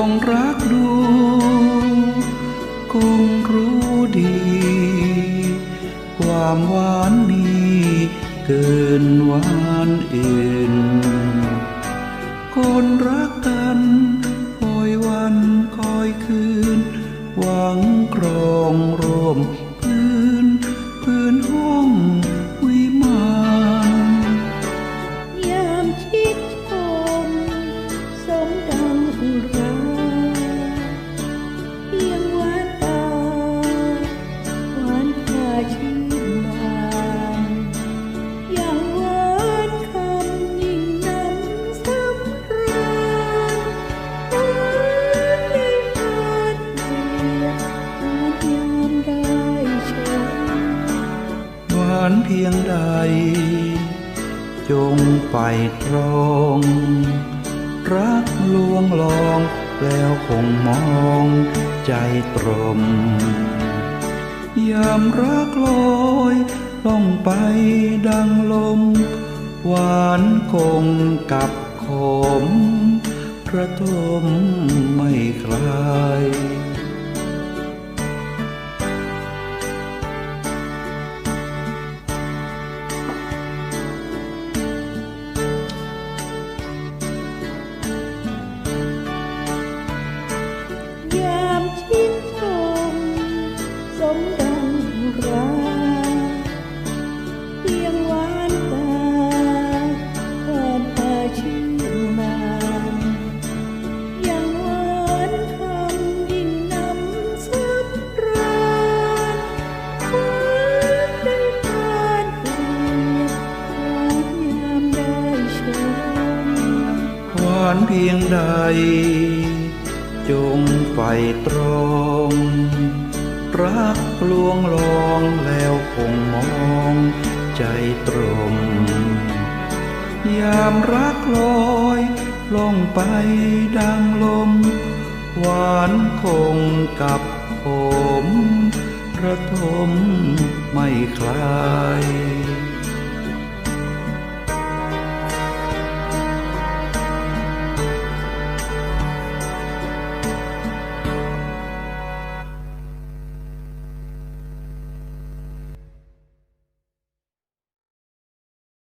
องรักดู คงรู้ดี ความหวานมีเกินหวานอื่น คนรักกันคอยวันคอยคืน หวังครองร่วมานเพียงใด จงไปตรองรักลวงลองแล้วคงมองใจตรม ยามรักลอยล่องไปดังลม หวานคงกับขมกระทมไม่คลายย ชิดชม สมดังราเพียงหวานตาหวานตาชื่นบานย่างหวานคำยิ่งนำสับราญหวานได้ทานเพียงหวานยามได้ชมหวานเพียงใด จงไปตรองรักลวงลองแล้วคงมองใจตรมยามรักลอยล่องไปดังลม หวานคงกับขมระทมไม่คลาย